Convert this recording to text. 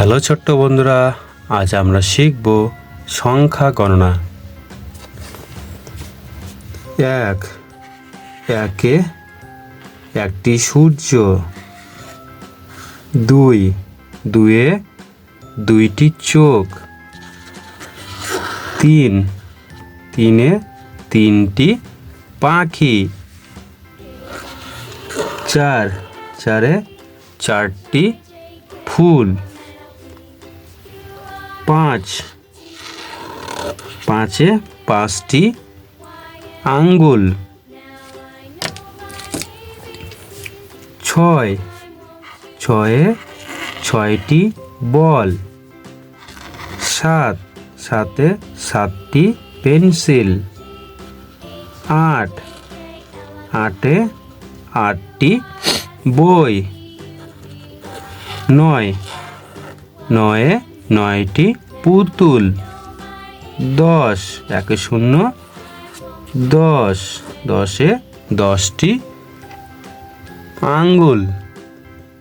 Hello ছোট্ট বন্ধুরা, আজ আমরা শিখব সংখ্যা গণনা। এক, একে একটি সূর্য। দুই, দুয়ে দুইটি চোখ। তিন, তিনে তিনটি পাখি। চার, চারে চারটি ফুল। পাঁচ। পাঁচে পাঁচটি আঙ্গুল। ছয়। ছয়ে ছয়টি বল। সাত। সাতে সাতটি পেন্সিল। আট। আটে আটটি বই। নয়। নয়ে নয়টি পুতুল। দশ একে শূন্য। দশ দশে দশটি আঙ্গুল।